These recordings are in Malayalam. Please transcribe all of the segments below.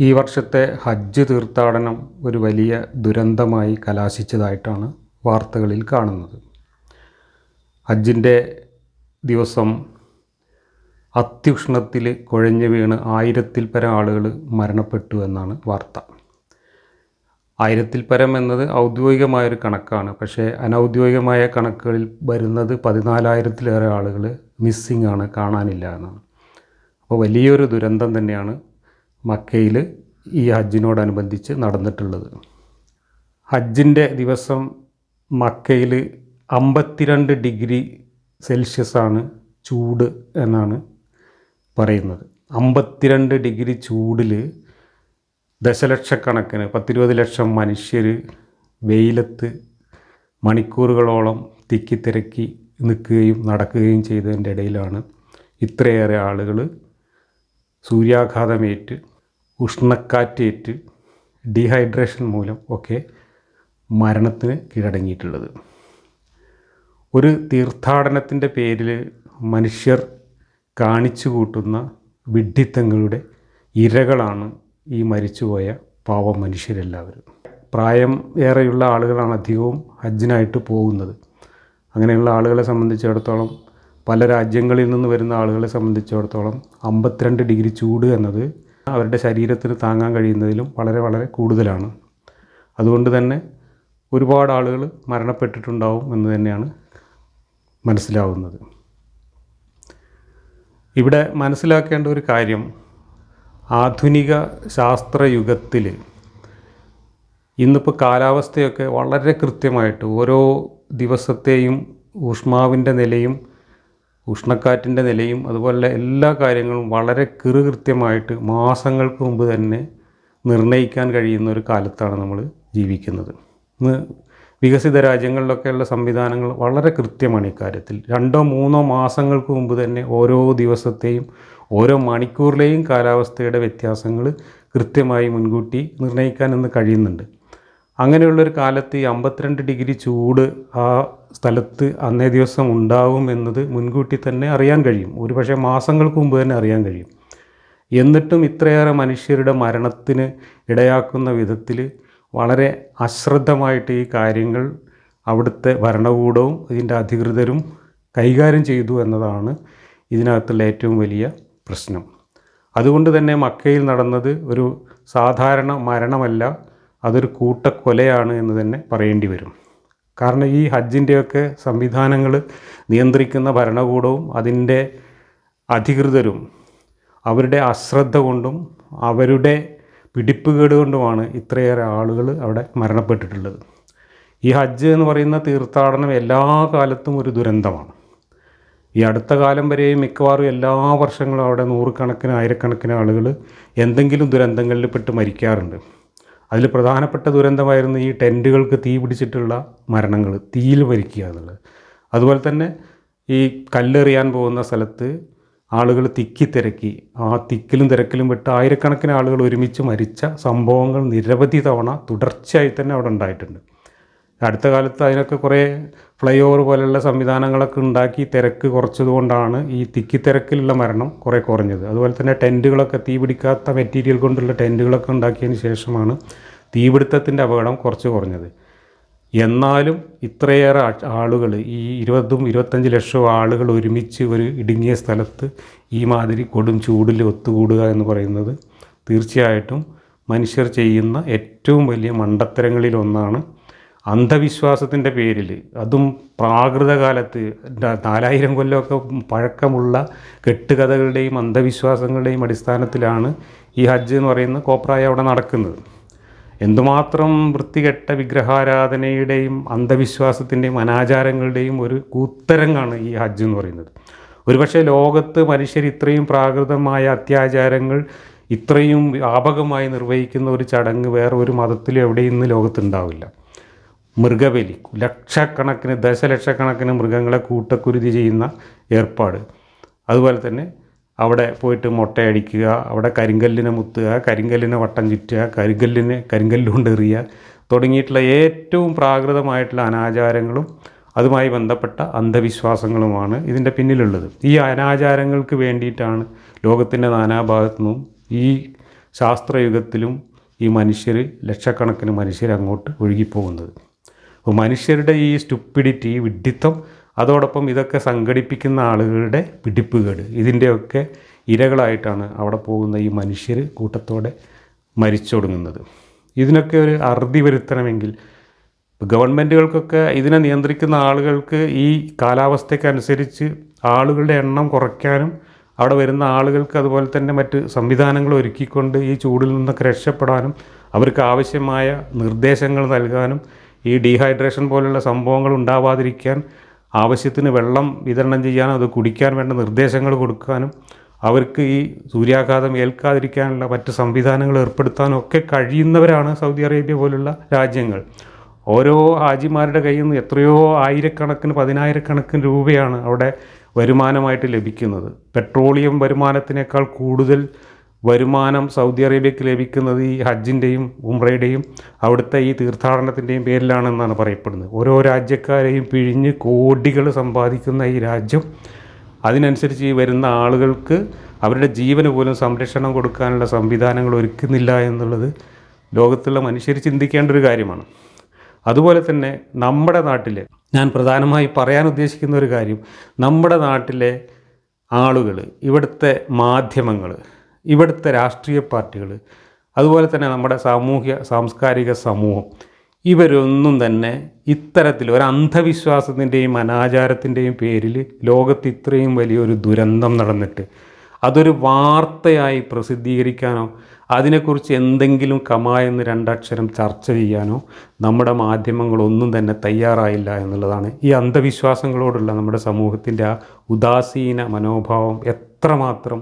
ഈ വർഷത്തെ ഹജ്ജ് തീർത്ഥാടനം ഒരു വലിയ ദുരന്തമായി കലാശിച്ചതായിട്ടാണ് വാർത്തകളിൽ കാണുന്നത്. ഹജ്ജിന്റെ ദിവസം അത്യുഷ്ണത്തിൽ കുഴഞ്ഞു വീണ് ആയിരത്തിൽ പരം ആളുകൾ മരണപ്പെട്ടു എന്നാണ് വാർത്ത. ആയിരത്തിൽ പരം എന്നത് ഔദ്യോഗികമായൊരു കണക്കാണ്. പക്ഷേ അനൗദ്യോഗികമായ കണക്കുകളിൽ വരുന്നത് പതിനാലായിരത്തിലേറെ ആളുകൾ മിസ്സിംഗ് ആണ് കാണാനില്ല എന്നാണ്. അപ്പോൾ വലിയൊരു ദുരന്തം തന്നെയാണ് മക്കയിൽ ഈ ഹജ്ജിനോടനുബന്ധിച്ച് നടന്നിട്ടുള്ളത്. ഹജ്ജിന്റെ ദിവസം മക്കയിൽ അമ്പത്തിരണ്ട് ഡിഗ്രി സെൽഷ്യസാണ് ചൂട് എന്നാണ് പറയുന്നത്. അമ്പത്തിരണ്ട് ഡിഗ്രി ചൂടിൽ ദശലക്ഷക്കണക്കിന് പത്തിരുപത് ലക്ഷം മനുഷ്യർ വെയിലത്ത് മണിക്കൂറുകളോളം തിക്കിത്തിരക്കി നിൽക്കുകയും നടക്കുകയും ചെയ്തതിന്റെ ഇടയിലാണ് ഇത്രയേറെ ആളുകൾ സൂര്യാഘാതമേറ്റ് ഉഷ്ണക്കാറ്റേറ്റ് ഡീഹൈഡ്രേഷൻ മൂലം ഒക്കെ മരണത്തിന് കീഴടങ്ങിയിട്ടുള്ളത്. ഒരു തീർത്ഥാടനത്തിന്റെ പേരിൽ മനുഷ്യർ കാണിച്ചു കൂട്ടുന്ന വിഡ്ഢിത്തങ്ങളുടെ ഇരകളാണ് ഈ മരിച്ചുപോയ പാവം മനുഷ്യരെല്ലാവരും. പ്രായം ഏറെയുള്ള ആളുകളാണ് അധികവും ഹജ്ജിനായിട്ട് പോകുന്നത്. അങ്ങനെയുള്ള ആളുകളെ സംബന്ധിച്ചിടത്തോളം പല രാജ്യങ്ങളിൽ നിന്ന് വരുന്ന ആളുകളെ സംബന്ധിച്ചിടത്തോളം അമ്പത്തിരണ്ട് ഡിഗ്രി ചൂട് എന്നത് അവരുടെ ശരീരത്തിന് താങ്ങാൻ കഴിയുന്നതിലും വളരെ വളരെ കൂടുതലാണ്. അതുകൊണ്ട് തന്നെ ഒരുപാട് ആളുകൾ മരണപ്പെട്ടിട്ടുണ്ടാവും എന്ന് തന്നെയാണ് മനസ്സിലാവുന്നത്. ഇവിടെ മനസ്സിലാക്കേണ്ട ഒരു കാര്യം ആധുനിക ശാസ്ത്രയുഗത്തിൽ ഇന്നിപ്പോൾ കാലാവസ്ഥയൊക്കെ വളരെ കൃത്യമായിട്ട് ഓരോ ദിവസത്തെയും ഊഷ്മാവിന്റെ നിലയും ഉഷ്ണക്കാറ്റിന്റെ നിലയും അതുപോലെ എല്ലാ കാര്യങ്ങളും വളരെ കൃത്യമായിട്ട് മാസങ്ങൾക്ക് മുമ്പ് തന്നെ നിർണയിക്കാൻ കഴിയുന്ന ഒരു കാലത്താണ് നമ്മൾ ജീവിക്കുന്നത്. ഇന്ന് വികസിത രാജ്യങ്ങളിലൊക്കെയുള്ള സംവിധാനങ്ങൾ വളരെ കൃത്യമാണ് ഇക്കാര്യത്തിൽ രണ്ടോ മൂന്നോ മാസങ്ങൾക്ക് മുമ്പ് തന്നെ ഓരോ ദിവസത്തെയും ഓരോ മണിക്കൂറിലെയും കാലാവസ്ഥയുടെ വ്യത്യാസങ്ങൾ കൃത്യമായി മുൻകൂട്ടി നിർണയിക്കാൻ ഇന്ന് കഴിയുന്നുണ്ട്. അങ്ങനെയുള്ളൊരു കാലത്ത് ഈ അമ്പത്തിരണ്ട് ഡിഗ്രി ചൂട് ആ സ്ഥലത്ത് അന്നേ ദിവസം ഉണ്ടാവും എന്നത് മുൻകൂട്ടി തന്നെ അറിയാൻ കഴിയും. ഒരുപക്ഷെ മാസങ്ങൾക്ക് മുമ്പ് തന്നെ അറിയാൻ കഴിയും. എന്നിട്ടും ഇത്രയേറെ മനുഷ്യരുടെ മരണത്തിന് ഇടയാക്കുന്ന വിധത്തിൽ വളരെ അശ്രദ്ധമായിട്ട് ഈ കാര്യങ്ങൾ അവിടുത്തെ ഭരണകൂടവും ഇതിന്റെ അധികൃതരും കൈകാര്യം ചെയ്തു എന്നതാണ് ഇതിനകത്തുള്ള ഏറ്റവും വലിയ പ്രശ്നം. അതുകൊണ്ട് തന്നെ മക്കയിൽ നടന്നത് ഒരു സാധാരണ മരണമല്ല അതൊരു കൂട്ടക്കൊലയാണ് എന്ന് തന്നെ പറയേണ്ടി വരും. കാരണം ഈ ഹജ്ജിന്റെയൊക്കെ സംവിധാനങ്ങൾ നിയന്ത്രിക്കുന്ന ഭരണകൂടവും അതിന്റെ അധികൃതരും അവരുടെ അശ്രദ്ധ കൊണ്ടും അവരുടെ പിടിപ്പുകേട് കൊണ്ടുമാണ് ഇത്രയേറെ ആളുകൾ അവിടെ മരണപ്പെട്ടിട്ടുള്ളത്. ഈ ഹജ്ജ് എന്ന് പറയുന്ന തീർത്ഥാടനം എല്ലാ കാലത്തും ഒരു ദുരന്തമാണ്. ഈ അടുത്ത കാലം വരെയും മിക്കവാറും എല്ലാ വർഷങ്ങളും അവിടെ നൂറുകണക്കിന് ആയിരക്കണക്കിന് ആളുകൾ എന്തെങ്കിലും ദുരന്തങ്ങളിൽ പെട്ട് മരിക്കാറുണ്ട്. അതിൽ പ്രധാനപ്പെട്ട ദുരന്തമായിരുന്നു ഈ ടെന്റുകൾക്ക് തീ പിടിച്ചിട്ടുള്ള മരണങ്ങൾ തീയിൽ മരിക്കുക എന്നുള്ളത്. അതുപോലെ തന്നെ ഈ കല്ലെറിയാൻ പോകുന്ന സ്ഥലത്ത് ആളുകൾ തിക്കി തിരക്കി ആ തിക്കിലും തിരക്കിലും പെട്ട് ആയിരക്കണക്കിന് ആളുകൾ ഒരുമിച്ച് മരിച്ച സംഭവങ്ങൾ നിരവധി തവണ തുടർച്ചയായി തന്നെ അവിടെ ഉണ്ടായിട്ടുണ്ട്. അടുത്ത കാലത്ത് അതിനൊക്കെ കുറേ ഫ്ലൈ ഓവർ പോലെയുള്ള സംവിധാനങ്ങളൊക്കെ ഉണ്ടാക്കി തിരക്ക് കുറച്ചതുകൊണ്ടാണ് ഈ തിക്കി തിരക്കിലുള്ള മരണം കുറേ കുറഞ്ഞത്. അതുപോലെ തന്നെ ടെന്റുകളൊക്കെ തീ പിടിക്കാത്ത മെറ്റീരിയൽ കൊണ്ടുള്ള ടെന്റുകളൊക്കെ ഉണ്ടാക്കിയതിന് ശേഷമാണ് തീപിടുത്തത്തിന്റെ അപകടം കുറച്ച് കുറഞ്ഞത്. എന്നാലും ഇത്രയേറെ ആളുകൾ ഈ ഇരുപതും ഇരുപത്തഞ്ച് ലക്ഷം ആളുകൾ ഒരുമിച്ച് ഒരു ഇടുങ്ങിയ സ്ഥലത്ത് ഈ മാതിരി കൊടും ചൂടിൽ ഒത്തുകൂടുക എന്ന് പറയുന്നത് തീർച്ചയായിട്ടും മനുഷ്യർ ചെയ്യുന്ന ഏറ്റവും വലിയ മണ്ടത്തരങ്ങളിൽ ഒന്നാണ് അന്ധവിശ്വാസത്തിന്റെ പേരിൽ അതും പ്രാകൃത കാലത്ത് നാലായിരം കൊല്ലമൊക്കെ പഴക്കമുള്ള കെട്ടുകഥകളുടെയും അന്ധവിശ്വാസങ്ങളുടെയും അടിസ്ഥാനത്തിലാണ് ഈ ഹജ്ജ് എന്ന് പറയുന്ന കോപ്രായ അവിടെ നടക്കുന്നത്. എന്തുമാത്രം വൃത്തികെട്ട വിഗ്രഹാരാധനയുടെയും അന്ധവിശ്വാസത്തിന്റെയും അനാചാരങ്ങളുടെയും ഒരു കൂത്തരങ്ങാണ് ഈ ഹജ്ജ് എന്ന് പറയുന്നത്. ഒരുപക്ഷെ ലോകത്ത് മനുഷ്യർ ഇത്രയും പ്രാകൃതമായ അത്യാചാരങ്ങൾ ഇത്രയും വ്യാപകമായി നിർവഹിക്കുന്ന ഒരു ചടങ്ങ് വേറെ ഒരു മതത്തിലും എവിടെയും ഇന്ന് ലോകത്തുണ്ടാവില്ല മൃഗബലി ലക്ഷക്കണക്കിന് ദശലക്ഷക്കണക്കിന് മൃഗങ്ങളെ കൂട്ടക്കുരുതി ചെയ്യുന്ന ഏർപ്പാട്. അതുപോലെ തന്നെ അവിടെ പോയിട്ട് മുട്ടയടിക്കുക അവിടെ കരിങ്കല്ലിനെ മുത്തുക കരിങ്കല്ലിനെ വട്ടം ചുറ്റുക കരിങ്കല്ലിനെ കരിങ്കല്ലുകൊണ്ട് എറിയുക തുടങ്ങിയിട്ടുള്ള ഏറ്റവും പ്രാകൃതമായിട്ടുള്ള അനാചാരങ്ങളും അതുമായി ബന്ധപ്പെട്ട അന്ധവിശ്വാസങ്ങളുമാണ് ഇതിന്റെ പിന്നിലുള്ളത്. ഈ അനാചാരങ്ങൾക്ക് വേണ്ടിയിട്ടാണ് ലോകത്തിന്റെ നാനാഭാഗത്തു നിന്നും ഈ ശാസ്ത്രയുഗത്തിലും ഈ മനുഷ്യർ ലക്ഷക്കണക്കിന് മനുഷ്യർ അങ്ങോട്ട് ഒഴുകിപ്പോകുന്നത്. അപ്പോൾ മനുഷ്യരുടെ ഈ സ്റ്റുപ്പിഡിറ്റി ഈ വിഡ്ഢിത്തം അതോടൊപ്പം ഇതൊക്കെ സംഘടിപ്പിക്കുന്ന ആളുകളുടെ പിടിപ്പുകേട് ഇതിന്റെയൊക്കെ ഇരകളായിട്ടാണ് അവിടെ പോകുന്ന ഈ മനുഷ്യർ കൂട്ടത്തോടെ മരിച്ചൊടുങ്ങുന്നത് ഇതിനൊക്കെ ഒരു അറുതി വരുത്തണമെങ്കിൽ ഗവൺമെന്റുകൾക്കൊക്കെ ഇതിനെ നിയന്ത്രിക്കുന്ന ആളുകൾക്ക് ഈ കാലാവസ്ഥയ്ക്കനുസരിച്ച് ആളുകളുടെ എണ്ണം കുറയ്ക്കാനും അവിടെ വരുന്ന ആളുകൾക്ക് അതുപോലെ തന്നെ മറ്റ് സംവിധാനങ്ങൾ ഒരുക്കിക്കൊണ്ട് ഈ ചൂടിൽ നിന്നൊക്കെ രക്ഷപ്പെടാനും അവർക്ക് ആവശ്യമായ നിർദ്ദേശങ്ങൾ നൽകാനും ഈ ഡീഹൈഡ്രേഷൻ പോലുള്ള സംഭവങ്ങൾ ഉണ്ടാവാതിരിക്കാൻ ആവശ്യത്തിന് വെള്ളം വിതരണം ചെയ്യാനും അത് കുടിക്കാൻ വേണ്ട നിർദ്ദേശങ്ങൾ കൊടുക്കാനും അവർക്ക് ഈ സൂര്യാഘാതം ഏൽക്കാതിരിക്കാനുള്ള മറ്റ് സംവിധാനങ്ങൾ ഏർപ്പെടുത്താനും ഒക്കെ കഴിയുന്നവരാണ് സൗദി അറേബ്യ പോലുള്ള രാജ്യങ്ങൾ. ഓരോ ഹാജിമാരുടെ കയ്യിൽ നിന്ന് എത്രയോ ആയിരക്കണക്കിന് പതിനായിരക്കണക്കിന് രൂപയാണ് അവിടെ വരുമാനമായിട്ട് ലഭിക്കുന്നത്. പെട്രോളിയം വരുമാനത്തിനേക്കാൾ കൂടുതൽ വരുമാനം സൗദി അറേബ്യക്ക് ലഭിക്കുന്നത് ഈ ഹജ്ജിന്റെയും ഉംറയുടെയും അവിടുത്തെ ഈ തീർത്ഥാടനത്തിന്റെയും പേരിലാണെന്നാണ് പറയപ്പെടുന്നത്. ഓരോ രാജ്യക്കാരെയും പിഴിഞ്ഞ് കോടികൾ സമ്പാദിക്കുന്ന ഈ രാജ്യം അതിനനുസരിച്ച് ഈ വരുന്ന ആളുകൾക്ക് അവരുടെ ജീവന് പോലും സംരക്ഷണം കൊടുക്കാനുള്ള സംവിധാനങ്ങൾ ഒരുക്കുന്നില്ല എന്നുള്ളത് ലോകത്തുള്ള മനുഷ്യർ ചിന്തിക്കേണ്ട ഒരു കാര്യമാണ്. അതുപോലെ തന്നെ നമ്മുടെ നാട്ടിൽ ഞാൻ പ്രധാനമായി പറയാൻ ഉദ്ദേശിക്കുന്ന ഒരു കാര്യം നമ്മുടെ നാട്ടിലെ ആളുകൾ ഇവിടുത്തെ മാധ്യമങ്ങൾ ഇവിടുത്തെ രാഷ്ട്രീയ പാർട്ടികൾ അതുപോലെ തന്നെ നമ്മുടെ സാമൂഹ്യ സാംസ്കാരിക സമൂഹം ഇവരൊന്നും തന്നെ ഇത്തരത്തിൽ ഒരു അന്ധവിശ്വാസത്തിന്റെയും അനാചാരത്തിന്റെയും പേരിൽ ലോകത്ത് ഇത്രയും വലിയൊരു ദുരന്തം നടന്നിട്ട് അതൊരു വാർത്തയായി പ്രസിദ്ധീകരിക്കാനോ അതിനെക്കുറിച്ച് എന്തെങ്കിലും കമായെന്ന് രണ്ടക്ഷരം ചർച്ച ചെയ്യാനോ നമ്മുടെ മാധ്യമങ്ങളൊന്നും തന്നെ തയ്യാറായില്ല എന്നുള്ളതാണ് ഈ അന്ധവിശ്വാസങ്ങളോടുള്ള നമ്മുടെ സമൂഹത്തിന്റെ ആ ഉദാസീന മനോഭാവം എത്രമാത്രം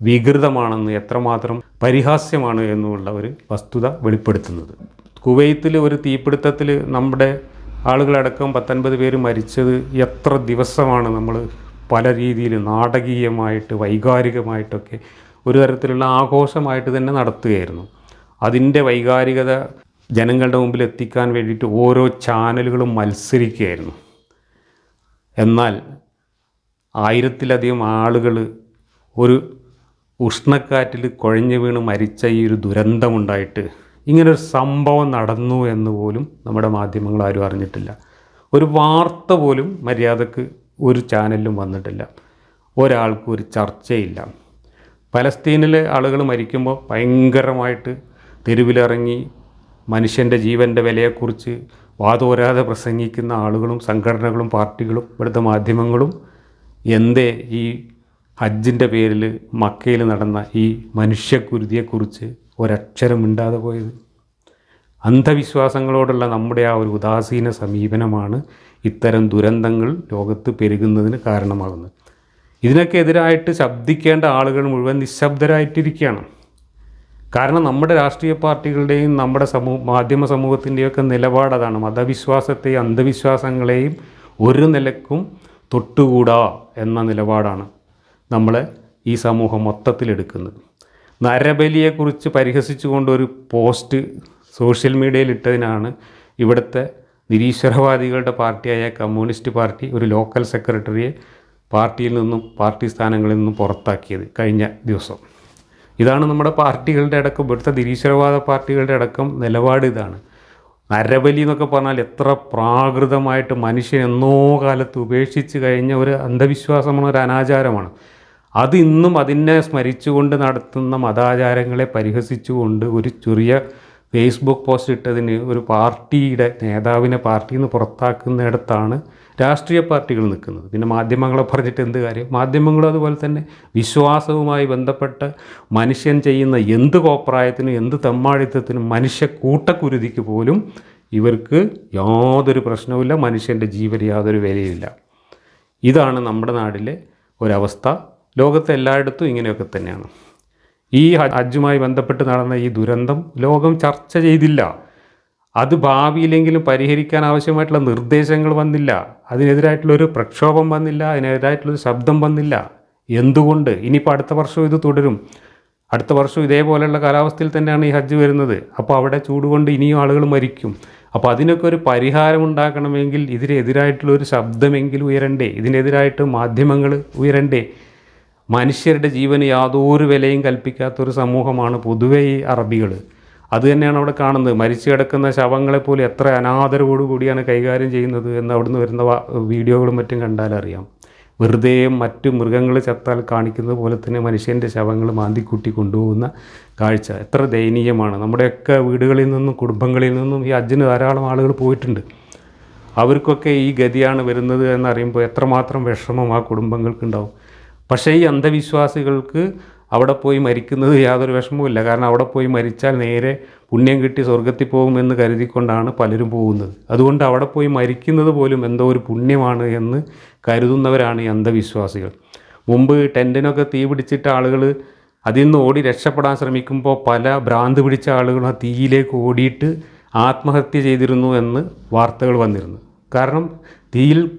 വികൃതമാണെന്ന് എത്രമാത്രം പരിഹാസ്യമാണ് എന്നുള്ള ഒരു വസ്തുത വെളിപ്പെടുത്തുന്നത്. കുവൈത്തിൽ ഒരു തീപിടുത്തത്തിൽ നമ്മുടെ ആളുകളടക്കം പത്തൊൻപത് പേര് മരിച്ചത് എത്ര ദിവസമാണ് നമ്മൾ പല രീതിയിൽ നാടകീയമായിട്ട് വൈകാരികമായിട്ടൊക്കെ ഒരു തരത്തിലുള്ള ആഘോഷമായിട്ട് തന്നെ നടത്തുകയായിരുന്നു. അതിന്റെ വൈകാരികത ജനങ്ങളുടെ മുമ്പിൽ എത്തിക്കാൻ വേണ്ടിയിട്ട് ഓരോ ചാനലുകളും മത്സരിക്കുകയായിരുന്നു. എന്നാൽ ആയിരത്തിലധികം ആളുകൾ ഒരു ഉഷ്ണക്കാറ്റിൽ കുഴഞ്ഞു വീണ് മരിച്ച ഈ ഒരു ദുരന്തമുണ്ടായിട്ട് ഇങ്ങനൊരു സംഭവം നടന്നു എന്ന് പോലും നമ്മുടെ മാധ്യമങ്ങൾ ആരും അറിഞ്ഞിട്ടില്ല. ഒരു വാർത്ത പോലും മര്യാദയ്ക്ക് ഒരു ചാനലിലും വന്നിട്ടില്ല. ഒരാൾക്കും ഒരു ചർച്ചയില്ല. പലസ്തീനിലെ ആളുകൾ മരിക്കുമ്പോൾ ഭയങ്കരമായിട്ട് തെരുവിലിറങ്ങി മനുഷ്യന്റെ ജീവന്റെ വിലയെക്കുറിച്ച് വാതോരാതെ പ്രസംഗിക്കുന്ന ആളുകളും സംഘടനകളും പാർട്ടികളും ഇവിടുത്തെ മാധ്യമങ്ങളും എന്തേ ഈ ഹജ്ജിന്റെ പേരിൽ മക്കയിൽ നടന്ന ഈ മനുഷ്യക്കുരുതിയെക്കുറിച്ച് ഒരക്ഷരം മിണ്ടാതെ പോയത്. അന്ധവിശ്വാസങ്ങളോടുള്ള നമ്മുടെ ആ ഒരു ഉദാസീന സമീപനമാണ് ഇത്തരം ദുരന്തങ്ങൾ ലോകത്ത് പെരുകുന്നതിന് കാരണമാകുന്നത്. ഇതിനൊക്കെ എതിരായിട്ട് ശബ്ദിക്കേണ്ട ആളുകൾ മുഴുവൻ നിശബ്ദരായിട്ടിരിക്കുകയാണ്. കാരണം നമ്മുടെ രാഷ്ട്രീയ പാർട്ടികളുടെയും നമ്മുടെ സമൂഹ മാധ്യമ സമൂഹത്തിന്റെയൊക്കെ നിലപാട് അതാണ്. മതവിശ്വാസത്തെയും അന്ധവിശ്വാസങ്ങളെയും ഒരു നിലക്കും തൊട്ടുകൂടാ എന്ന നിലപാടാണ്. നമ്മളെ ഈ സമൂഹം മൊത്തത്തിലെടുക്കുന്നത് നരബലിയെക്കുറിച്ച് പരിഹസിച്ചുകൊണ്ട് ഒരു പോസ്റ്റ് സോഷ്യൽ മീഡിയയിൽ ഇട്ടതിനാണ് ഇവിടുത്തെ നിരീശ്വരവാദികളുടെ പാർട്ടിയായ കമ്മ്യൂണിസ്റ്റ് പാർട്ടി ഒരു ലോക്കൽ സെക്രട്ടറിയെ പാർട്ടിയിൽ നിന്നും പാർട്ടി സ്ഥാനങ്ങളിൽ നിന്നും പുറത്താക്കിയത് കഴിഞ്ഞ ദിവസം. ഇതാണ് നമ്മുടെ പാർട്ടികളുടെ അടക്കം. ഇവിടുത്തെ നിരീശ്വരവാദ പാർട്ടികളുടെ അടക്കം നിലപാട് ഇതാണ്. നരബലി എന്നൊക്കെ പറഞ്ഞാൽ എത്ര പ്രാകൃതമായിട്ട് മനുഷ്യൻ എന്നോ കാലത്ത് ഉപേക്ഷിച്ച് കഴിഞ്ഞ ഒരു അന്ധവിശ്വാസമാണ് ഒരു അനാചാരമാണ്. അത് ഇന്നും അതിനെ സ്മരിച്ചുകൊണ്ട് നടത്തുന്ന മതാചാരങ്ങളെ പരിഹസിച്ചുകൊണ്ട് ഒരു ചെറിയ ഫേസ്ബുക്ക് പോസ്റ്റ് ഇട്ടതിന് ഒരു പാർട്ടിയുടെ നേതാവിനെ പാർട്ടിയിൽ നിന്ന് പുറത്താക്കുന്നിടത്താണ് രാഷ്ട്രീയ പാർട്ടികൾ നിൽക്കുന്നത്. പിന്നെ മാധ്യമങ്ങളെ പറഞ്ഞിട്ട് എന്ത് കാര്യം? മാധ്യമങ്ങളും അതുപോലെ തന്നെ വിശ്വാസവുമായി ബന്ധപ്പെട്ട് മനുഷ്യൻ ചെയ്യുന്ന എന്ത് കോപ്രായത്തിനും എന്ത് തെമ്മാടിത്തത്തിനും മനുഷ്യ കൂട്ടക്കുരുതിക്ക് പോലും ഇവർക്ക് യാതൊരു പ്രശ്നവുമില്ല. മനുഷ്യന്റെ ജീവന് യാതൊരു വിലയില്ല ഇതാണ് നമ്മുടെ നാട്ടിലെ ഒരവസ്ഥ. ലോകത്തെ എല്ലായിടത്തും ഇങ്ങനെയൊക്കെ തന്നെയാണ്. ഈ ഹജ്ജുമായി ബന്ധപ്പെട്ട് നടന്ന ഈ ദുരന്തം ലോകം ചർച്ച ചെയ്തില്ല. അത് ഭാവിയിലെങ്കിലും പരിഹരിക്കാൻ ആവശ്യമായിട്ടുള്ള നിർദ്ദേശങ്ങൾ വന്നില്ല. അതിനെതിരായിട്ടുള്ളൊരു പ്രക്ഷോഭം വന്നില്ല. അതിനെതിരായിട്ടുള്ളൊരു ശബ്ദം വന്നില്ല. എന്തുകൊണ്ട്? ഇനിയിപ്പോൾ അടുത്ത വർഷം ഇത് തുടരും. അടുത്ത വർഷം ഇതേപോലെയുള്ള കാലാവസ്ഥയിൽ തന്നെയാണ് ഈ ഹജ്ജ് വരുന്നത്. അപ്പോൾ അവിടെ ചൂടുകൊണ്ട് ഇനിയും ആളുകൾ മരിക്കും. അപ്പോൾ അതിനൊക്കെ ഒരു പരിഹാരം ഉണ്ടാക്കണമെങ്കിൽ ഇതിനെതിരായിട്ടുള്ള ഒരു ശബ്ദമെങ്കിലും ഉയരണ്ടേ? ഇതിനെതിരായിട്ട് മാധ്യമങ്ങൾ ഉയരണ്ടേ? മനുഷ്യരുടെ ജീവന് യാതൊരു വിലയും കൽപ്പിക്കാത്തൊരു സമൂഹമാണ് പൊതുവെ ഈ അറബികൾ. അത് തന്നെയാണ് അവിടെ കാണുന്നത്. മരിച്ചു കിടക്കുന്ന ശവങ്ങളെപ്പോലെ എത്ര അനാദരവോടുകൂടിയാണ് കൈകാര്യം ചെയ്യുന്നത് എന്ന് അവിടുന്ന് വരുന്ന വീഡിയോകളും മറ്റും കണ്ടാലറിയാം വെറുതെ മറ്റു മൃഗങ്ങൾ ചത്താൽ കാണിക്കുന്നത് പോലെ തന്നെ മനുഷ്യന്റെ ശവങ്ങൾ മാന്തിക്കൂട്ടി കൊണ്ടുപോകുന്ന കാഴ്ച എത്ര ദയനീയമാണ്. നമ്മുടെയൊക്കെ വീടുകളിൽ നിന്നും കുടുംബങ്ങളിൽ നിന്നും ഈ അജ്ജിന് ധാരാളം ആളുകൾ പോയിട്ടുണ്ട്. അവർക്കൊക്കെ ഈ ഗതിയാണ് വരുന്നത് എന്നറിയുമ്പോൾ എത്രമാത്രം വിഷമം ആ കുടുംബങ്ങൾക്കുണ്ടാവും. പക്ഷേ ഈ അന്ധവിശ്വാസികൾക്ക് അവിടെ പോയി മരിക്കുന്നത് യാതൊരു വിഷമവുമില്ല. കാരണം അവിടെ പോയി മരിച്ചാൽ നേരെ പുണ്യം കിട്ടി സ്വർഗത്തിൽ പോകുമെന്ന് കരുതിക്കൊണ്ടാണ് പലരും പോകുന്നത്. അതുകൊണ്ട് അവിടെ പോയി മരിക്കുന്നത് പോലും എന്തോ ഒരു പുണ്യമാണ് എന്ന് കരുതുന്നവരാണ് ഈ അന്ധവിശ്വാസികൾ. മുമ്പ് ടെന്റിനൊക്കെ തീ പിടിച്ചിട്ട് ആളുകൾ അതിൽ നിന്ന് ഓടി രക്ഷപ്പെടാൻ ശ്രമിക്കുമ്പോൾ പല ഭ്രാന്ത് പിടിച്ച ആളുകളും ആ തീയിലേക്ക് ഓടിയിട്ട് ആത്മഹത്യ ചെയ്തിരുന്നു എന്ന് വാർത്തകൾ വന്നിരുന്നു. കാരണം തീയിൽ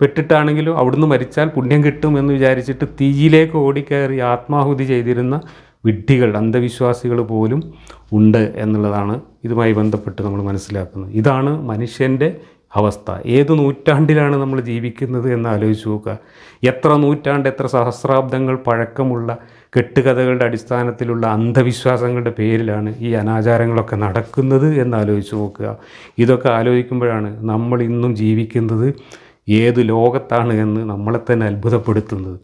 പെട്ടിട്ടാണെങ്കിലും അവിടുന്ന് മരിച്ചാൽ പുണ്യം കിട്ടും എന്ന് വിചാരിച്ചിട്ട് തീയിലേക്ക് ഓടിക്കയറി ആത്മാഹുതി ചെയ്തിരുന്ന വിഡ്ഢികൾ അന്ധവിശ്വാസികൾ പോലും ഉണ്ട് എന്നുള്ളതാണ് ഇതുമായി ബന്ധപ്പെട്ട് നമ്മൾ മനസ്സിലാക്കുന്നത്. ഇതാണ് മനുഷ്യന്റെ അവസ്ഥ. ഏത് നൂറ്റാണ്ടിലാണ് നമ്മൾ ജീവിക്കുന്നത് എന്ന് ആലോചിച്ച് നോക്കുക. എത്ര നൂറ്റാണ്ട് എത്ര സഹസ്രാബ്ദങ്ങൾ പഴക്കമുള്ള കെട്ടുകഥകളുടെ അടിസ്ഥാനത്തിലുള്ള അന്ധവിശ്വാസങ്ങളുടെ പേരിലാണ് ഈ അനാചാരങ്ങളൊക്കെ നടക്കുന്നത് എന്ന് ആലോചിച്ച് നോക്കുക. ഇതൊക്കെ ആലോചിക്കുമ്പോഴാണ് നമ്മൾ ഇന്നും ജീവിക്കുന്നത് ഏത് ലോകത്താണ് എന്ന് നമ്മളെ തന്നെ അത്ഭുതപ്പെടുത്തുന്നത്.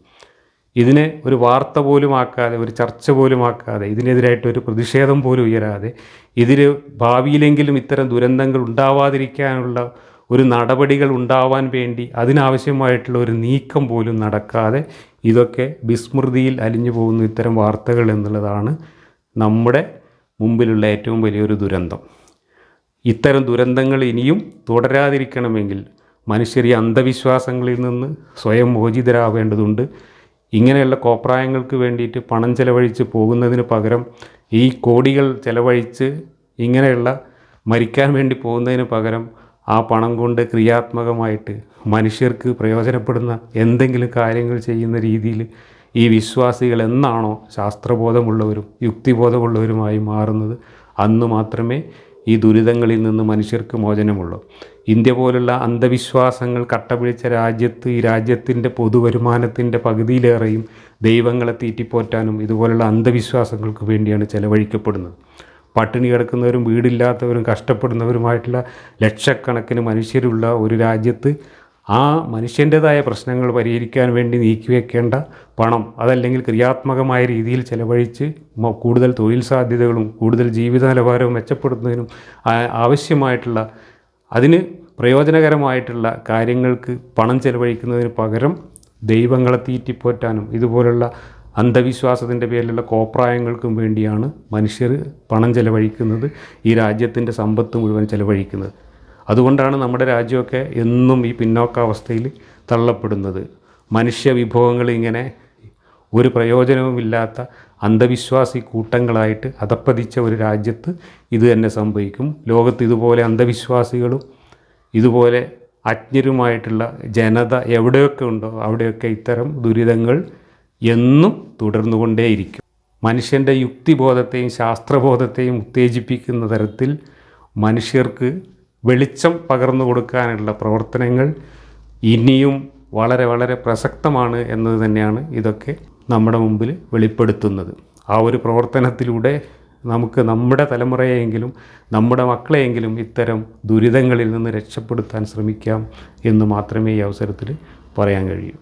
ഇതിനെ ഒരു വാർത്ത പോലും ആക്കാതെ ഒരു ചർച്ച പോലും ആക്കാതെ ഇതിനെതിരായിട്ട് ഒരു പ്രതിഷേധം പോലും ഉയരാതെ ഇതിന് ഭാവിയിലെങ്കിലും ഇത്തരം ദുരന്തങ്ങൾ ഉണ്ടാവാതിരിക്കാനുള്ള ഒരു നടപടികൾ ഉണ്ടാവാൻ വേണ്ടി അതിനാവശ്യമായിട്ടുള്ള ഒരു നീക്കം പോലും നടക്കാതെ ഇതൊക്കെ വിസ്മൃതിയിൽ അലിഞ്ഞു പോകുന്ന ഇത്തരം വാർത്തകൾ എന്നുള്ളതാണ് നമ്മുടെ മുമ്പിലുള്ള ഏറ്റവും വലിയൊരു ദുരന്തം. ഇത്തരം ദുരന്തങ്ങൾ ഇനിയും തുടരാതിരിക്കണമെങ്കിൽ മനുഷ്യർ ഈ അന്ധവിശ്വാസങ്ങളിൽ നിന്ന് സ്വയം മോചിതരാവേണ്ടതുണ്ട്. ഇങ്ങനെയുള്ള കോപ്രായങ്ങൾക്ക് വേണ്ടിയിട്ട് പണം ചെലവഴിച്ച് പോകുന്നതിന് പകരം ഈ കോടികൾ ചെലവഴിച്ച് ഇങ്ങനെയുള്ള മരിക്കാൻ വേണ്ടി പോകുന്നതിന് പകരം ആ പണം കൊണ്ട് ക്രിയാത്മകമായിട്ട് മനുഷ്യർക്ക് പ്രയോജനപ്പെടുന്ന എന്തെങ്കിലും കാര്യങ്ങൾ ചെയ്യുന്ന രീതിയിൽ ഈ വിശ്വാസികൾ എന്നാണോ ശാസ്ത്രബോധമുള്ളവരും യുക്തിബോധമുള്ളവരുമായി മാറുന്നത്. അന്ന് മാത്രമേ ഈ ദുരിതങ്ങളിൽ നിന്ന് മനുഷ്യർക്ക് മോചനമുള്ളൂ. ഇന്ത്യ പോലുള്ള അന്ധവിശ്വാസങ്ങൾ കട്ടപിടിച്ച രാജ്യത്ത് ഈ രാജ്യത്തിന്റെ പൊതുവരുമാനത്തിന്റെ പകുതിയിലേറെയും ദൈവങ്ങളെ തീറ്റിപ്പോറ്റാനും ഇതുപോലുള്ള അന്ധവിശ്വാസങ്ങൾക്ക് വേണ്ടിയാണ് ചെലവഴിക്കപ്പെടുന്നത്. പട്ടിണി കിടക്കുന്നവരും വീടില്ലാത്തവരും കഷ്ടപ്പെടുന്നവരുമായിട്ടുള്ള ലക്ഷക്കണക്കിന് മനുഷ്യരുള്ള ഒരു രാജ്യത്ത് ആ മനുഷ്യന്റെതായ പ്രശ്നങ്ങൾ പരിഹരിക്കാൻ വേണ്ടി നീക്കിവെക്കേണ്ട പണം അതല്ലെങ്കിൽ ക്രിയാത്മകമായ രീതിയിൽ ചെലവഴിച്ച് കൂടുതൽ തൊഴിൽ സാധ്യതകളും കൂടുതൽ ജീവിത നിലവാരവും മെച്ചപ്പെടുത്തുന്നതിനും ആവശ്യമായിട്ടുള്ള അതിന് പ്രയോജനകരമായിട്ടുള്ള കാര്യങ്ങൾക്ക് പണം ചെലവഴിക്കുന്നതിന് പകരം ദൈവങ്ങളെ തീറ്റിപ്പോറ്റാനും ഇതുപോലുള്ള അന്ധവിശ്വാസത്തിന്റെ പേരിലുള്ള കോപ്രായങ്ങൾക്കും വേണ്ടിയാണ് മനുഷ്യർ പണം ചെലവഴിക്കുന്നത് ഈ രാജ്യത്തിന്റെ സമ്പത്ത് മുഴുവൻ ചെലവഴിക്കുന്നത്. അതുകൊണ്ടാണ് നമ്മുടെ രാജ്യമൊക്കെ എന്നും ഈ പിന്നോക്കാവസ്ഥയിൽ തള്ളപ്പെടുന്നത്. മനുഷ്യ വിഭവങ്ങൾ ഇങ്ങനെ ഒരു പ്രയോജനവുമില്ലാത്ത അന്ധവിശ്വാസി കൂട്ടങ്ങളായിട്ട് അധപ്പതിച്ച ഒരു രാജ്യത്ത് ഇത് തന്നെ സംഭവിക്കും. ലോകത്ത് ഇതുപോലെ അന്ധവിശ്വാസികളും ഇതുപോലെ അജ്ഞരുമായിട്ടുള്ള ജനത എവിടെയൊക്കെ ഉണ്ടോ അവിടെയൊക്കെ ഇത്തരം ദുരിതങ്ങൾ എന്നും തുടർന്നുകൊണ്ടേയിരിക്കും. മനുഷ്യന്റെ യുക്തിബോധത്തെയും ശാസ്ത്രബോധത്തെയും ഉത്തേജിപ്പിക്കുന്ന തരത്തിൽ മനുഷ്യർക്ക് വെളിച്ചം പകർന്നു കൊടുക്കാനുള്ള പ്രവർത്തനങ്ങൾ ഇനിയും വളരെ വളരെ പ്രസക്തമാണ് എന്നത് തന്നെയാണ് ഇതൊക്കെ നമ്മുടെ മുമ്പിൽ വെളിപ്പെടുത്തുന്നത്. ആ ഒരു പ്രവർത്തനത്തിലൂടെ നമുക്ക് നമ്മുടെ തലമുറയെങ്കിലും നമ്മുടെ മക്കളെയെങ്കിലും ഇത്തരം ദുരിതങ്ങളിൽ നിന്ന് രക്ഷപ്പെടുത്താൻ ശ്രമിക്കാം എന്ന് മാത്രമേ ഈ അവസരത്തിൽ പറയാൻ കഴിയൂ.